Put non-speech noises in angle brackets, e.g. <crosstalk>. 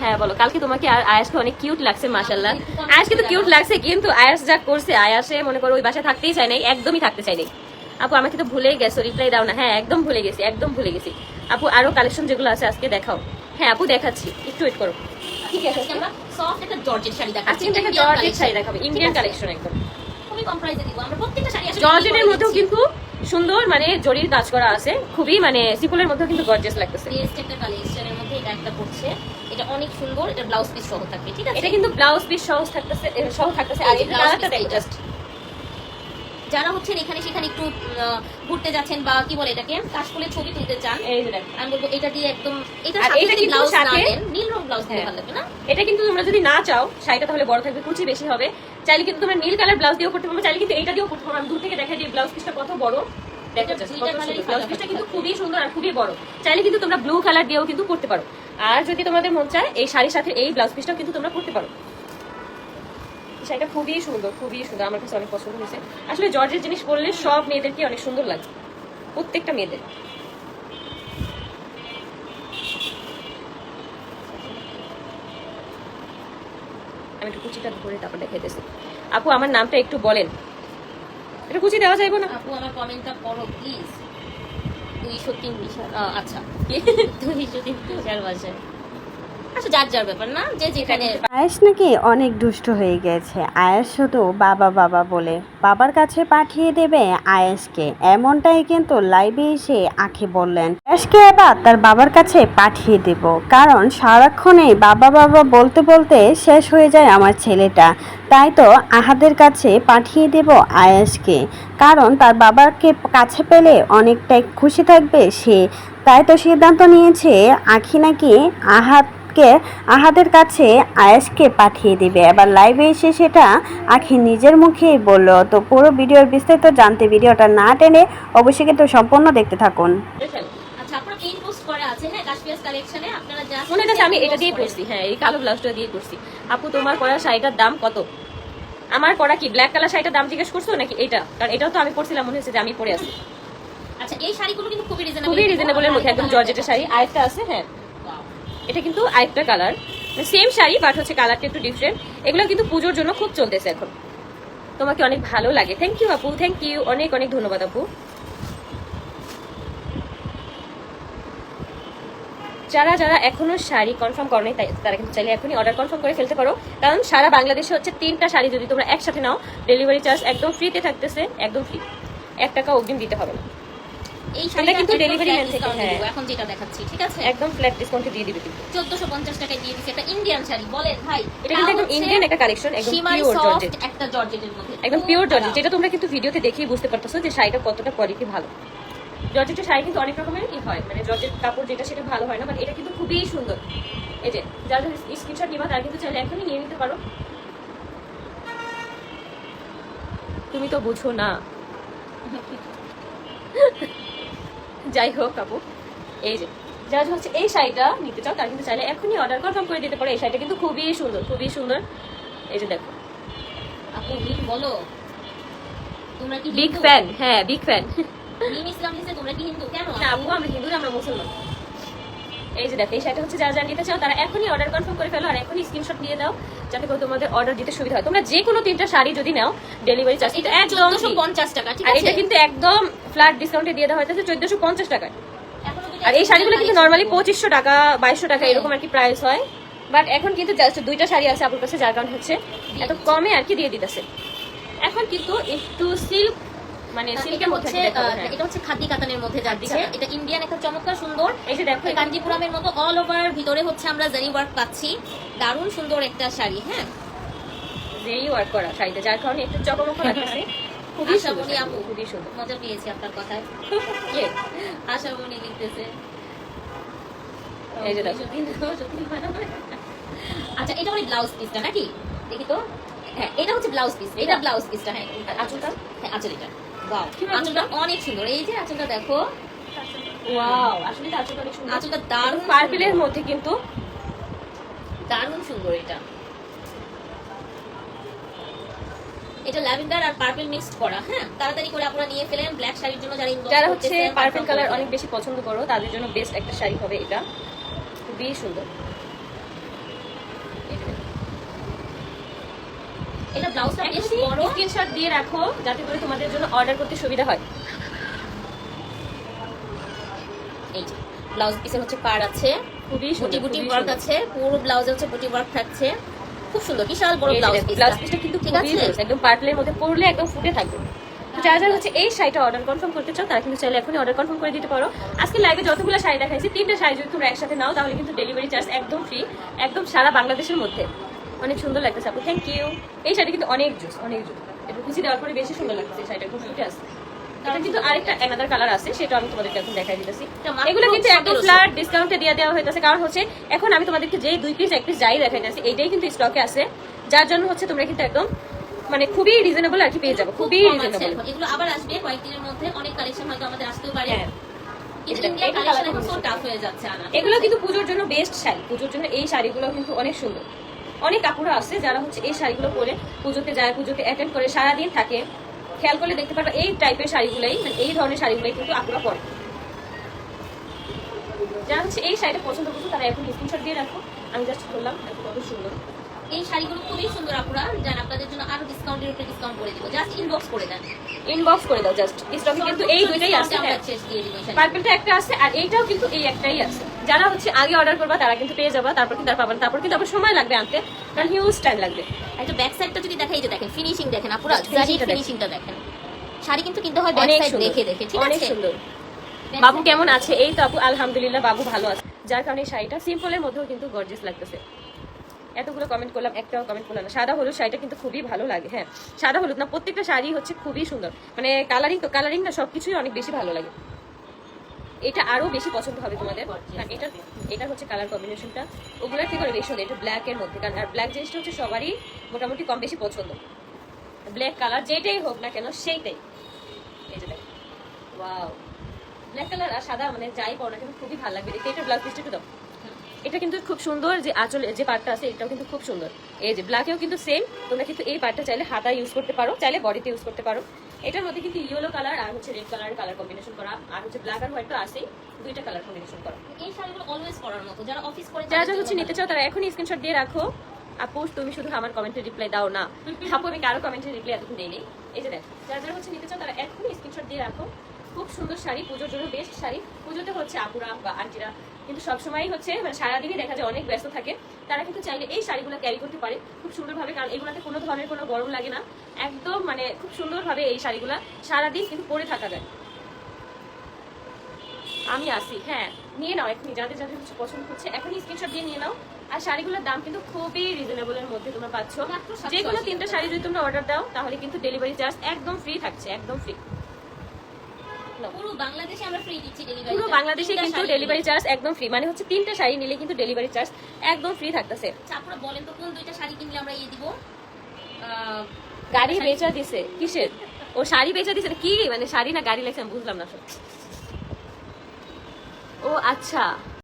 হ্যাঁ বলো। কালকে তোমাকে আর আয়াসকে অনেক কিউট লাগছে মাশাল্লাহ আয়াসকে তো কিউট লাগছে কিন্তু আয়াস যা করছে আয়াসে মনে করো ওই বাসায় থাকতেই চায় নাই একদমই থাকতে চাই নাই। আপু আমাকে তো ভুলেই গেছো রিপ্লাই দাও না। হ্যাঁ একদম ভুলে গেছি একদম ভুলে গেছি। আপু আরও কালেকশন যেগুলো আছে আজকে দেখাও। হ্যাঁ আপু দেখাচ্ছি। একটু ওয়েট করো। ঠিক আছে আজকে আমরা সফট একটা জর্জেট শাড়ি দেখাচ্ছি। আজকে একটা জর্জেট শাড়ি দেখাবো ইন্ডিয়ান কালেকশন একদম। খুবই কম প্রাইসে দিব। আমরা প্রত্যেকটা শাড়ি আসলে জর্জেটের মধ্যেও কিন্তু সুন্দর মানে জরির কাজ করা আছে। খুবই মানে সিপলের মধ্যেও কিন্তু গর্জিয়াস লাগতেছে। একটা কালেকশনের একটা পড়ছে এটা অনেক সুন্দর এটা ব্লাউজ পিস সহ থাকবে ঠিক আছে? এটা কিন্তু ব্লাউজ পিস সহ থাকতেছে সহ থাকতেছে আর যে কালারটা দেখো। জাস্ট। যারা হচ্ছেন এখানে সেখানে একটু ঘুরতে যাচ্ছেন বা কি বলে এটাকে কাশফুলের ছবি তুলতে চান যে আমি বলব এটা দিয়ে একদম এটা সাথে এটা কিন্তু ব্লাউজ না নীল রং ব্লাউজ দিলে হ্যাঁ। ভালো লাগবে না? এটা কিন্তু তোমরা যদি না চাও শাড়িটা তাহলে বড় থাকবে কুচি বেশি হবে। চাইলে কিন্তু তোমরা নীল কালার ব্লাউজ দিয়েও করতে পারবে চাইলে কিন্তু এটা দিয়েও করতে পারবে। আমি দূর থেকে দেখাই দিই ব্লাউজ পিসটা কত বড়। দেখো এটা ব্লাউজ পিসটা কিন্তু খুবই সুন্দর আর খুবই বড়। চাইলে কিন্তু তোমরা ব্লু কালার দিয়েও কিন্তু করতে পারো। আর যদি তোমাদের মন চায়, এই শাড়ির সাথে এই ব্লাউজ পিসটাও কিন্তু তোমরা করতে পারো। শাড়িটা খুবই সুন্দর খুবই সুন্দর। আমার কাছে অনেক পছন্দ হয়েছে। আসলে জর্জের জিনিস পরলে সব মেয়েদেরকে অনেক সুন্দর লাগে। প্রত্যেকটা মেয়েদের। আমি একটু কুচিটা ধরে তারপর দেখাইতেছি আপু, আমার নামটা একটু বলেন। এটা কুচি দেওয়া যাইব না? আপু, আমার কমেন্টটা পড়ো প্লিজ দুইশো তিন বিশাল আচ্ছা। দুইশো তিন বিশাল বাসায় আচ্ছা আয়েশ নাকি অনেক দুষ্ট হয়ে গেছে। আয়েশ শুধু বাবা বাবা বলে। বাবার কাছে পাঠিয়ে দেবে আয়েশকে এমনটাই কিন্তু লাইভে এসে আখি বললেন। আয়েশকে এবার তার বাবার কাছে পাঠিয়ে দেব। কারণ সারাক্ষণেই বাবা বাবা বলতে বলতে শেষ হয়ে যায় আমার ছেলেটা। তাই তো আহাদের কাছে পাঠিয়ে দেব আয়েশকে কারণ তার বাবাকে কাছে পেলে অনেকটাই খুশি থাকবে সে। তাই তো সিদ্ধান্ত নিয়েছে আখি নাকি আহাদকে আহাদের কাছে আয়েশকে পাঠিয়ে দিবে। এবার লাইভে এসে সেটা আখি নিজের মুখেই বলল। তো পুরো ভিডিওর বিস্তারিত জানতে ভিডিওটা না টেনে অবশ্যই কিন্তু সম্পূর্ণ দেখতে থাকুন। আচ্ছা আপনারা পিন পোস্ট করা আছে হ্যাঁ আমি এটা দিয়ে করছি হ্যাঁ এই কালো ব্লাউজটা দিয়ে করছি আপু তোমার পরা শাড়িটার দাম কত? আমার কি ব্ল্যাক কালার শাড়িটার দাম জিজ্ঞেস করছ নাকি এটা? কারণ এটাও তো আমি পরছিলাম মনে হচ্ছে যে আমি পরে আছি। আচ্ছা এই শাড়িগুলো কিন্তু খুবই রিজনেবল খুবই রিজনেবলের মধ্যে একদম জর্জেটের শাড়ি। আরেকটা আছে হ্যাঁ এটা কিন্তু আরেকটা কালার সেম শাড়ি বাট হচ্ছে কালারটা একটু ডিফারেন্ট এগুলো কিন্তু পুজোর জন্য খুব চলতেছে এখন। তোমাকে অনেক ভালো লাগে। থ্যাংক ইউ আপু। থ্যাংক ইউ অনেক অনেক ধন্যবাদ, আপু। যারা যারা এখনও শাড়ি কনফার্ম করেনি তাই তারা কিন্তু চাইলে এখনই অর্ডার কনফার্ম করে ফেলতে পারো। কারণ সারা বাংলাদেশে হচ্ছে তিনটা শাড়ি যদি তোমরা একসাথে নাও ডেলিভারি চার্জ একদম ফ্রিতে থাকতেছে। একদম ফ্রি এক টাকা অগ্রিম দিতে হবে না। এই শাড়িটা কিন্তু ডেলিভারি man থেকে, হ্যাঁ। এখন যেটা দেখাচ্ছি ঠিক আছে? একদম ফ্ল্যাট ডিসকাউন্টে দিয়ে দিবে কিন্তু। চোদ্দশো পঞ্চাশ টাকায় দিয়ে দিচ্ছে একটা ইন্ডিয়ান শাড়ি বলেন ভাই। এটা কিন্তু একদম ইন্ডিয়ান একটা কালেকশন একদম পিওর জর্জেট একটা জর্জেটের মধ্যে। একদম পিওর জর্জেট। যেটা তোমরা কিন্তু ভিডিওতে দেখেই বুঝতে পারতেছো যে শাড়িটা কতটা কোয়ালিটি ভালো। জর্জেটের শাড়ি কিন্তু অনেক রকমের কি হয় মানে জর্জেট কাপড় যেটা সেটা ভালো হয় না বাট এটা কিন্তু খুবই সুন্দর। এই যে যারা স্ক্রিনশট নিবা তারা কিন্তু চাইলে এখনই নিয়ে নিতে পারো। তুমি তো বুঝো না। যাই হোক আপু এই যে যারা হচ্ছে এই শাড়িটা নিতে চাও তারা কিন্তু চাইলে এখনই অর্ডার কনফার্ম করে দিতে পারো এই শাড়িটা কিন্তু খুবই সুন্দর খুবই সুন্দর। এই যে দেখো। আপু বলো। তোমরা কি বিগ? ফ্যান হ্যাঁ বিগ ফ্যান মিম ইসলাম তোমরা কি হিন্দু? কেন না আপু আমরা হিন্দু আমরা মুসলমান। এই যে দেখো এই শাড়িটা হচ্ছে যারা যারা নিতে চাও তারা এখনই অর্ডার কনফার্ম করে ফেলো আর এখনই স্ক্রিনশট দিয়ে দাও যাতে করে তোমাদের অর্ডার দিতে সুবিধা হয়। তোমরা যে কোনো তিনটা শাড়ি যদি নাও ডেলিভারি চার্জ এটা একদম। পঞ্চাশ টাকা আর আছে? এটা কিন্তু একদম ফ্ল্যাট ডিসকাউন্টে দিয়ে দেওয়া হয়েছে চোদ্দশো পঞ্চাশ টাকায়। আর এই শাড়িগুলো কিন্তু নর্মালি পঁচিশশো টাকা বাইশশো টাকা হ্যাঁ। এরকম আর কি প্রাইস হয়। বাট এখন কিন্তু জাস্ট দুইটা শাড়ি আছে আপুর কাছে যার কারণে হচ্ছে এত কমে আর কি দিয়ে দিতেছে। এখন কিন্তু একটু সিল্ক মানে এটা সিল্কের মধ্যে হচ্ছে। এটা খাদি কাতানের মধ্যে যাচ্ছে। এটা ইন্ডিয়ান একটা চমৎকার সুন্দর। এই যে দেখো কাঞ্জিপুরামের মতো অল ওভার ভিতরে হচ্ছে আমরা জারি ওয়ার্ক পাচ্ছি। দারুণ সুন্দর একটা শাড়ি হ্যাঁ? যেই ওয়ার্ক করা শাড়িতে যার কারণে একটু চকমক লাগতেছে। <laughs> খুবই সুন্দর। আপু। খুবই সুন্দর। মজা পেয়েছি আপনার কথায়। <laughs> আশা মনে লিখতেছে। এই যে দেখো। আচ্ছা এটা মানে ব্লাউজ পিসটা নাকি? দেখি তো। হ্যাঁ এটা হচ্ছে ব্লাউজ পিস এটা ব্লাউজ পিসটা হ্যাঁ। আঁচলটা? হ্যাঁ আঁচল এটা। ওয়াও আঁচলটা অনেক সুন্দর। এই যে আঁচলটা দেখো। ওয়াও আসলে আঁচলটা অনেক সুন্দর। আঁচলটা দারুণ পার্পেলের মধ্যে কিন্তু দারুণ সুন্দর এটা। এটা ল্যাভেন্ডার আর পার্পল মিক্স করা হ্যাঁ? তাড়াতাড়ি করে আপনারা নিয়ে ফেলেন। ব্ল্যাক শাড়ির জন্য যারা যারা হচ্ছে পার্পল কালার অনেক বেশি পছন্দ করো তাদের জন্য বেস্ট একটা শাড়ি হবে এটা। খুবই সুন্দর। এটা ব্লাউজটা বেশ বড়। স্ক্রিনশট দিয়ে রাখো যাতে করে তোমাদের জন্য অর্ডার করতে সুবিধা হয়। এই যে ব্লাউজ পিসের হচ্ছে পার আছে। খুবই বুটি বুটি ওয়ার্ক আছে পুরো ব্লাউজে হচ্ছে বুটি ওয়ার্ক থাকছে। খুব সুন্দর বিশাল বড় ব্লাউজ ব্লাউজ পিসটা কিন্তু ঠিক আছে? একদম পার্টলের মধ্যে পরলে একদম ফুটে থাকবে। যারা যারা হচ্ছে এই শাড়িটা অর্ডার কনফার্ম করতে চাও তারা কিন্তু চাইলে এখনই অর্ডার কনফার্ম করে দিতে পারো। আজকে লাইভে যতগুলো শাড়ি দেখাইছি তিনটা শাড়ি যদি তোমরা একসাথে নাও তাহলে কিন্তু ডেলিভারি চার্জ একদম ফ্রি একদম সারা বাংলাদেশের মধ্যে। অনেক সুন্দর লাগতেছে আপু। থ্যাংক ইউ এই শাড়ি কিন্তু অনেক জুস অনেক জুস। একটু কুচি দেওয়ার পরে বেশি সুন্দর লাগছে এই শাড়িটা খুব ফুটে আসছে এটা কিন্তু আরেকটা অ্যানাদার কালার আছে সেটা আমি তোমাদেরকে এখন দেখাই দিতেছি। এগুলো কিন্তু একদম ফ্ল্যাট ডিসকাউন্টে দিয়ে দেওয়া হইতেছে। কারণ হচ্ছে এখন আমি তোমাদেরকে যেই দুই পিস এক পিস যাই দেখাইতেছি এইটাই কিন্তু স্টকে আছে। যার জন্য হচ্ছে তোমরা কিন্তু একদম মানে খুবই রিজনেবল আর কি পেয়ে যাব খুবই রিজনেবল এগুলো আবার আসবে কয়েকদিনের মধ্যে। অনেক কালেকশন হয়তো আমাদের আসতেও পারে। হ্যাঁ। এটা- এটা এগুলো কিন্তু পুজোর জন্য বেস্ট শাড়ি। পুজোর জন্য এই শাড়িগুলো কিন্তু অনেক সুন্দর। অনেক কাপড় আছে যারা হচ্ছে এই শাড়িগুলো পরে পুজোতে যায়, পুজোতে অ্যাটেন্ড করে, সারাদিন থাকে। খেয়াল করলে দেখতে পারবে এই টাইপের শাড়িগুলাই মানে এই ধরনের শাড়িগুলাই কিন্তু আপুরা পরে। যারা হচ্ছে এই শাড়িটা পছন্দ করছ, তারা এখন স্ক্রিনশট দিয়ে রাখো। আমি জাস্ট করলাম এত কত সুন্দর। এই শাড়িগুলো খুবই সুন্দর আপুরা। যান আপনাদের জন্য আরও ডিসকাউন্টের উপরে ডিসকাউন্ট করে দিব। জাস্ট ইনবক্স করে দেন। ইনবক্স করে দাও জাস্ট স্টকে কিন্তু এই দুইটাই আছে হ্যাঁ। এই। পার্পলটা একটা আছে আর এইটাও কিন্তু এই একটাই আছে। যারা হচ্ছে আগে অর্ডার করবা তারা কিন্তু পেয়ে যাবা তারপর কিন্তু আর পাবেন তারপর কিন্তু আবার সময় লাগবে আনতে কারণ হিউজ টাইম লাগবে। একটা ব্যাক সাইডটা যদি দেখাই যে দেখেন ফিনিশিং দেখেন আপুরা জারি। ফিনিশিংটা দেখেন। শাড়ি কিন্তু কিনতে হয় ব্যাক অনেক সাইড সুন্দর। দেখে দেখে ঠিক অনেক আছে? সুন্দর। বাবু কেমন আছে? এই তো আপু আলহামদুলিল্লাহ বাবু ভালো আছে। যার কারণে শাড়িটা সিম্পলের মধ্যেও কিন্তু গর্জিয়াস লাগতেছে। এতগুলো কমেন্ট করলাম, একটাও কমেন্ট করলাম না। সাদা হলুদ শাড়িটা কিন্তু খুবই ভালো লাগে হ্যাঁ। সাদা হলুদ না, প্রত্যেকটা শাড়ি হচ্ছে খুবই সুন্দর। মানে কালারিং তো কালারিং না, সবকিছুই অনেক বেশি ভালো লাগে। এটা আরও বেশি পছন্দ হবে তোমাদের। কারণ এটা এটা হচ্ছে কালার কম্বিনেশনটা ওগুলোর কি করে বেশি সুন্দর এটা ব্ল্যাক এর মধ্যে। কারণ আর ব্ল্যাক জিনিসটা হচ্ছে সবারই মোটামুটি কম বেশি পছন্দ। ব্ল্যাক কালার যেটাই হোক না কেন, সেইটাই। ওয়াও ব্ল্যাক কালার আর সাদা মানে যাই পড়ো না কিন্তু খুবই ভালো লাগবে। এটা ব্লাউজ পিসটা একটু দাও। এটা কিন্তু খুব সুন্দর যে আঁচল যে পার্টটা আছে এটাও কিন্তু খুব সুন্দর। এই যে ব্ল্যাকেও কিন্তু সেম তোমরা কিন্তু এই পার্টটা চাইলে হাতা ইউজ করতে পারো চাইলে বডিতে ইউজ করতে পারো। এটার মধ্যে কিন্তু ইয়েলো কালার আর হচ্ছে রেড কালার কালার কম্বিনেশন করা আর হচ্ছে ব্ল্যাক আর হোয়াইট তো আছেই দুইটা কালার কম্বিনেশন করা। এই শাড়িগুলো অলওয়েজ পরার মতো যারা অফিস করে যারা যারা হচ্ছে নিতে চাও তারা এখনই স্ক্রিনশট দিয়ে রাখো। আপু তুমি শুধু আমার কমেন্টে রিপ্লাই দাও না। <laughs> আপু আমি কারও কমেন্টে রিপ্লাই এতক্ষণ দেই এই যে দেখো যারা যারা হচ্ছে নিতে চাও তারা এখনই স্ক্রিনশট দিয়ে রাখো। খুব সুন্দর শাড়ি পুজোর জন্য বেস্ট শাড়ি। পুজোতে হচ্ছে আপুরা বা আন্টিরা কিন্তু সবসময় হচ্ছে মানে সারাদিনই দেখা যায় অনেক ব্যস্ত থাকে। তারা কিন্তু চাইলে এই শাড়িগুলো ক্যারি করতে পারে খুব সুন্দরভাবে কারণ এগুলোতে কোনো ধরনের কোনো গরম লাগে না। একদম মানে খুব সুন্দরভাবে এই শাড়িগুলো সারাদিন কিন্তু পরে থাকা যায়। আমি আসি হ্যাঁ নিয়ে নাও এখনই। যাদের যাদের হচ্ছে পছন্দ করছে এখনই স্ক্রিনশট দিয়ে নিয়ে নাও। আর শাড়িগুলোর দাম কিন্তু খুবই রিজনেবলের মধ্যে তোমরা পাচ্ছ। যে কোনো তিনটা শাড়ি যদি তোমরা অর্ডার দাও তাহলে কিন্তু ডেলিভারি চার্জ একদম ফ্রি থাকছে একদম ফ্রি বাংলাদেশে আমরা ফ্রি দিচ্ছি ডেলিভারি পুরো বাংলাদেশে কিন্তু ডেলিভারি চার্জ একদম ফ্রি মানে হচ্ছে তিনটা শাড়ি নিলে কিন্তু ডেলিভারি চার্জ একদম ফ্রি থাকতেছে। আপনারা বলেন তো কোন দুইটা শাড়ি কিনলে আমরা ইয়ে দিব? গাড়ি বেচা দিছে কিসের? ও শাড়ি বেচা দিছে কি? মানে শাড়ি না গাড়ি লাগছে আমি বুঝলাম না ও আচ্ছা।